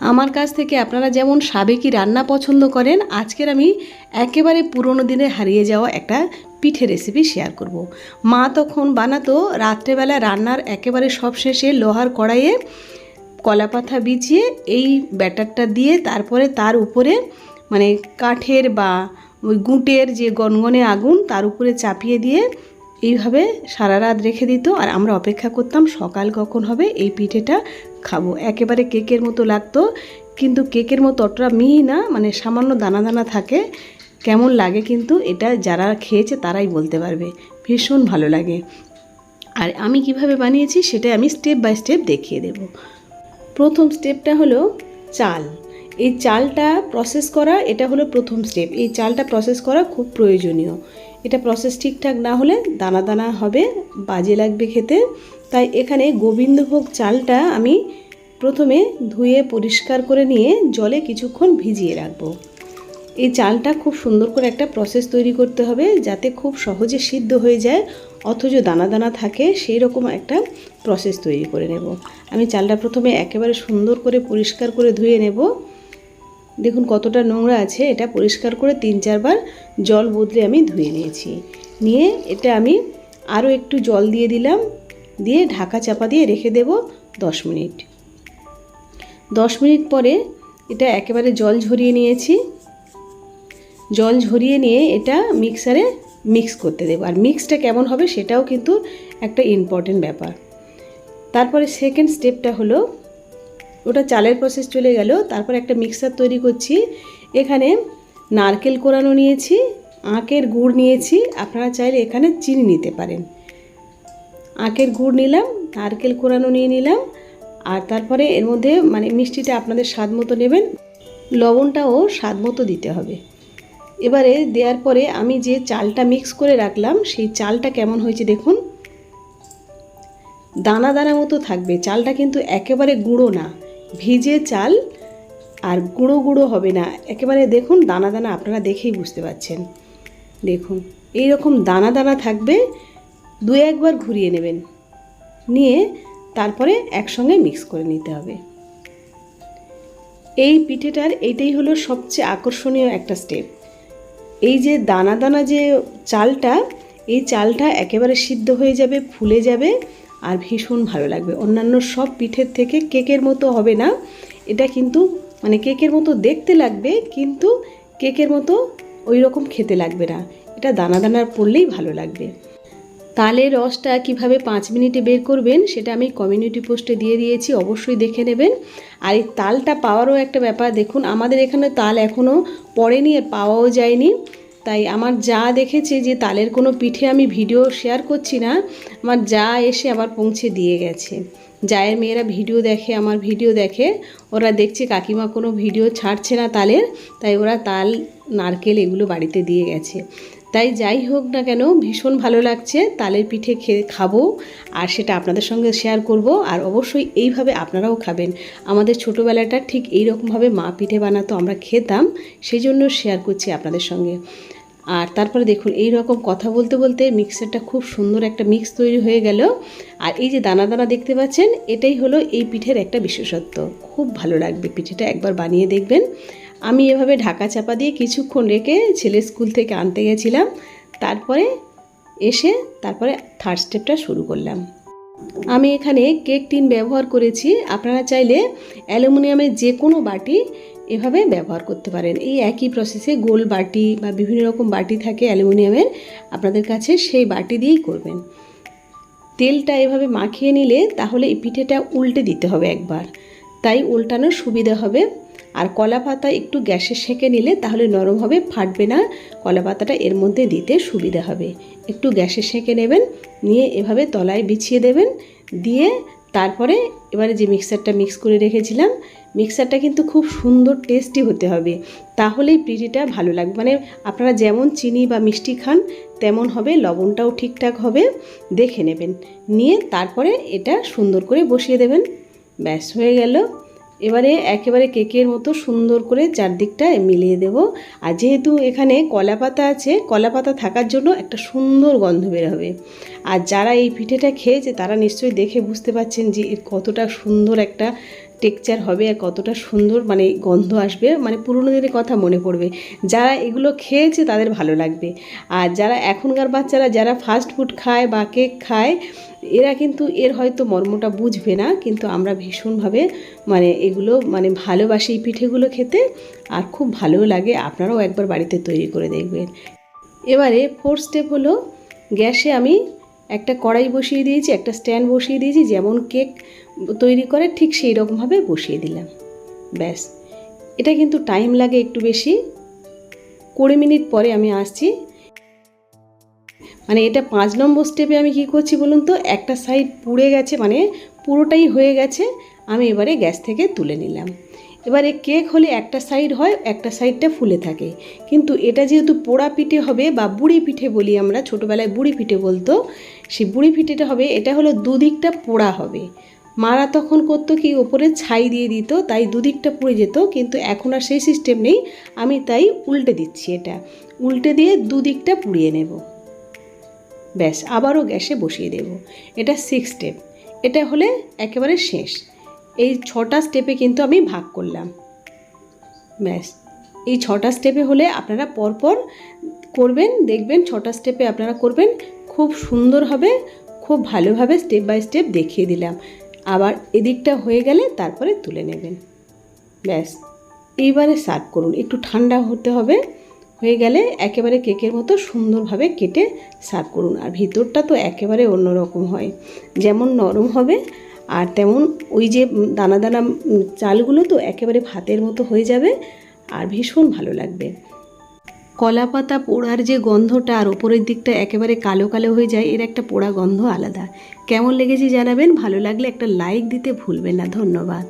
আমার কাছ থেকে আপনারা যেমন সাবেকি রান্না পছন্দ করেন, আজকের আমি একেবারে পুরনো দিনে হারিয়ে যাওয়া একটা পিঠে রেসিপি শেয়ার করব। মা তখন বানাতো রাত্রেবেলা রান্নার একেবারে সব শেষে লোহার কড়াইয়ে কলাপাতা বিছিয়ে এই ব্যাটারটা দিয়ে তারপরে তার উপরে মানে কাঠের বা ওই গুঁটের যে গনগনে আগুন, তার উপরে চাপিয়ে দিয়ে এইভাবে সারা রাত রেখে দিত আর আমরা অপেক্ষা করতাম সকাল কখন হবে এই পিঠেটা খাব। একেবারে কেকের মতো লাগতো, কিন্তু কেকের মতো অতটা মিহি না মানে সামান্য দানা দানা থাকে। কেমন লাগে কিন্তু এটা যারা খেয়েছে তারাই বলতে পারবে। ভীষণ ভালো লাগে। আর আমি কীভাবে বানিয়েছি সেটা আমি স্টেপ বাই স্টেপ দেখিয়ে দেব। প্রথম স্টেপটা হলো চাল। এই চালটা প্রসেস করা, এটা হলো প্রথম স্টেপ এই চালটা প্রসেস করা খুব প্রয়োজনীয়। এটা প্রসেস ঠিকঠাক না হলে দানা দানা হবে, বাজে লাগবে খেতে। তাই এখানে গোবিন্দভোগ চালটা আমি প্রথমে ধুয়ে পরিষ্কার করে নিয়ে জলে কিছুক্ষণ ভিজিয়ে রাখব। এই চালটা খুব সুন্দর করে একটা প্রসেস তৈরি করতে হবে যাতে খুব সহজে সিদ্ধ হয়ে যায়, অথচ দানা দানা থাকে সেই রকম একটা প্রসেস তৈরি করে নেব। আমি চালটা প্রথমে একেবারে সুন্দর করে পরিষ্কার করে ধুয়ে নেব। দেখুন কতটা নোংরা আছে, এটা পরিষ্কার করে তিন চারবার জল বদলে আমি ধুয়ে নিয়েছি। নিয়ে এটা আমি আরও একটু জল দিয়ে দিলাম, দিয়ে ঢাকা চাপা দিয়ে রেখে দেব দশ মিনিট। দশ মিনিট পরে এটা একেবারে জল ঝরিয়ে নিয়েছি। জল ঝরিয়ে নিয়ে এটা মিক্সারে মিক্স করতে দেবো। আর মিক্সটা কেমন হবে সেটাও কিন্তু একটা ইম্পর্টেন্ট ব্যাপার। তারপরে সেকেন্ড স্টেপটা হলো ওটা চালের প্রসেস চলে গেল। তারপর একটা মিক্সার তৈরি করছি। এখানে নারকেল কোরানো নিয়েছি, আঁকের গুড় নিয়েছি। আপনারা চাইলে এখানে চিনি নিতে পারেন। আঁকের গুড় নিলাম, নারকেল কোরানো নিয়ে নিলাম। আর তারপরে এর মধ্যে মানে মিষ্টিটা আপনাদের স্বাদ মতো নেবেন। লবণটাও স্বাদ মতো দিতে হবে। এবারে দেওয়ার পরে আমি যে চালটা মিক্স করে রাখলাম, সেই চালটা কেমন হয়েছে দেখুন। দানা দানা মতো থাকবে। চালটা কিন্তু একেবারে গুঁড়ো না। ভিজে চাল আর গুঁড়ো গুঁড়ো হবে না। একেবারে দেখুন দানা দানা, আপনারা দেখেই বুঝতে পারছেন। দেখুন এই রকম দানা দানা থাকবে, দু একবার ঘুরিয়ে নেবেন। নিয়ে তারপরে একসঙ্গে মিক্স করে নিতে হবে। এই পিঠেটার এইটাই হলো সবচেয়ে আকর্ষণীয় একটা স্টেপ এই যে দানা দানা যে চালটা, এই চালটা একেবারে সিদ্ধ হয়ে যাবে, ফুলে যাবে আর ভীষণ ভালো লাগবে। অন্যান্য সব পিঠের থেকে কেকের মতো হবে না। এটা কিন্তু মানে কেকের মতো দেখতে লাগবে, কিন্তু কেকের মতো ওই রকম খেতে লাগবে না। এটা দানা দানার পড়লেই ভালো লাগবে। তালের রসটা কীভাবে পাঁচ মিনিটে বের করবেন সেটা আমি কমিউনিটি পোস্টে দিয়ে দিয়েছি, অবশ্যই দেখে নেবেন। আর এই তালটা পাওয়ারও একটা ব্যাপার, দেখুন, আমাদের এখানে তাল এখনও পড়েনি আর পাওয়াও যায়নি। তাই আমার যা দেখেছে যে তালের কোনো পিঠে আমি ভিডিও শেয়ার করছি না, আমার যা এসে আবার পৌঁছে দিয়ে গেছে। যায়ের মেয়েরা ভিডিও দেখে, আমার ভিডিও দেখে, ওরা দেখছে কাকিমা কোনো ভিডিও ছাড়ছে না তালের, তাই ওরা তাল, নারকেল এগুলো বাড়িতে দিয়ে গেছে। তাই যাই হোক না কেন, ভীষণ ভালো লাগছে। তালের পিঠে খেয়ে খাব আর সেটা আপনাদের সঙ্গে শেয়ার করব আর অবশ্যই এইভাবে আপনারাও খাবেন। আমাদের ছোটোবেলাটা ঠিক এই রকমভাবে মা পিঠে বানাতো, আমরা খেতাম সেই জন্য শেয়ার করছি আপনাদের সঙ্গে। আর তারপরে দেখুন এই রকম কথা বলতে বলতে মিক্সারটা খুব সুন্দর একটা মিক্স তৈরি হয়ে গেল। আর এই যে দানা দানা দেখতে পাচ্ছেন, এটাই হলো এই পিঠের একটা বিশেষত্ব। খুব ভালো লাগবে, পিঠেটা একবার বানিয়ে দেখবেন। আমি এভাবে ঢাকা চাপা দিয়ে কিছুক্ষণ রেখে ছেলে স্কুল থেকে আনতে গেছিলাম। তারপরে এসে তারপরে থার্ড স্টেপটা শুরু করলাম। আমি এখানে কেক টিন ব্যবহার করেছি। আপনারা চাইলে অ্যালুমিনিয়ামের যে কোনো বাটি এভাবে ব্যবহার করতে পারেন। এই একই প্রসেসে গোল বাটি বা বিভিন্ন রকম বাটি থাকে অ্যালুমিনিয়ামের। আপনাদের কাছে সেই বাটি দিয়েই করবেন। তেলটা এভাবে মাখিয়ে নিলে তাহলে এই পিঠেটা উল্টে দিতে হবে একবার। তাই উল্টানোর সুবিধা হবে। আর কলা পাতা একটু গ্যাসে সেঁকে নিলে তাহলে নরম হবে, ফাটবে না। কলা পাতাটা এর মধ্যে দিতে সুবিধা হবে। একটু গ্যাসে সেঁকে নেবেন, নিয়ে এভাবে তলায় বিছিয়ে দেবেন। দিয়ে তারপরে এবারে যে মিক্সারটা মিক্স করে রেখেছিলাম, মিক্সারটা কিন্তু খুব সুন্দর টেস্টি হতে হবে। তাহলেই পিঠিটা ভালো লাগবে। মানে আপনারা যেমন চিনি বা মিষ্টি খান, তেমন হবে, লবণটাও ঠিকঠাক হবে। দেখে নেবেন। নিয়ে তারপরে এটা সুন্দর করে বসিয়ে দেবেন। ব্যাস, হয়ে গেল। এবারে একেবারে কেকের মতো সুন্দর করে চারদিকটা মিলিয়ে দেব। আর যেহেতু এখানে কলা পাতা আছে কলা পাতা থাকার জন্য একটা সুন্দর গন্ধ বের হবে। আর যারা এই পিঠেটা খেয়েছে, তারা নিশ্চয়ই দেখে বুঝতে পাচ্ছেন যে কতটা সুন্দর একটা টেক্সচার হবে আর কতটা সুন্দর মানে গন্ধ আসবে মানে পুরোনো দিনের কথা মনে পড়বে। যারা এগুলো খেয়েছে তাদের ভালো লাগবে। আর যারা এখনকার বাচ্চারা যারা ফাস্ট ফুড খায় বা কেক খায়, এরা কিন্তু এর হয়তো মর্মটা বুঝবে না, কিন্তু আমরা ভীষণভাবে মানে এগুলো মানে ভালোবাসি এই পিঠেগুলো খেতে আর খুব ভালো লাগে। আপনারাও একবার বাড়িতে তৈরি করে দেখবেন। এবারে ফোর্থ স্টেপ হলো, গ্যাসে আমি একটা কড়াই বসিয়ে দিয়েছি, একটা স্ট্যান্ড বসিয়ে দিয়েছি, যেমন কেক তৈরি করে ঠিক সেই রকমভাবে বসিয়ে দিলাম। ব্যাস। এটা কিন্তু টাইম লাগে একটু বেশি। কুড়ি মিনিট পরে আমি আসছি। মানে এটা পাঁচ নম্বর স্টেপে আমি কি করছি বলুন তো? একটা সাইড পুড়ে গেছে মানে পুরোটাই হয়ে গেছে, আমি এবারে গ্যাস থেকে তুলে নিলাম। এবারে কেক হলে একটা সাইড হয়, একটা সাইডটা ফুলে থাকে। কিন্তু এটা যেহেতু পোড়া পিঠে হবে বা বুড়ি পিঠে বলি আমরা, ছোটোবেলায় বুড়ি পিঠে বলতো, সেই বুড়ি পিঠেটা হবে, এটা হলো দুদিকটা পোড়া হবে। মারা তখন করতো কি, ওপরে ছাই দিয়ে দিত, তাই দুদিকটা পুড়ে যেত, কিন্তু এখন আর সেই সিস্টেম নেই। আমি তাই উল্টে দিচ্ছি এটা। উল্টে দিয়ে দুদিকটা পুড়িয়ে নেব। ব্যাস, আবারও গ্যাসে বসিয়ে দেব। এটা সিক্স স্টেপ এটা হলে একেবারে শেষ। এই ছটা স্টেপে কিন্তু আমি ভাগ করলাম। ব্যাস, এই ছটা স্টেপে হলে আপনারা পরপর করবেন, দেখবেন ছটা স্টেপে আপনারা করবেন, খুব সুন্দর হবে, খুব ভালোভাবে স্টেপ বাই স্টেপ দেখিয়ে দিলাম। আবার এদিকটা হয়ে গেলে তারপরে তুলে নেবেন। ব্যাস, এইবারে সার্ভ করুন। একটু ঠান্ডা হতে হবে, হয়ে গেলে একেবারে কেকের মতো সুন্দরভাবে কেটে সার্ভ করুন। আর ভিতরটা তো একেবারে অন্যরকম হয়, যেমন নরম হবে আর তেমন ওই যে দানা দানা চালগুলো তো একেবারে ভাতের মতো হয়ে যাবে আর ভীষণ ভালো লাগবে। কলা পাতা পোড়ার যে গন্ধটা আর ওপরের দিকটা একেবারে কালো কালো হয়ে যায়, এর একটা পোড়া গন্ধ আলাদা। কেমন লেগেছে জানাবেন? ভালো লাগলে একটা লাইক দিতে ভুলবেন না। ধন্যবাদ।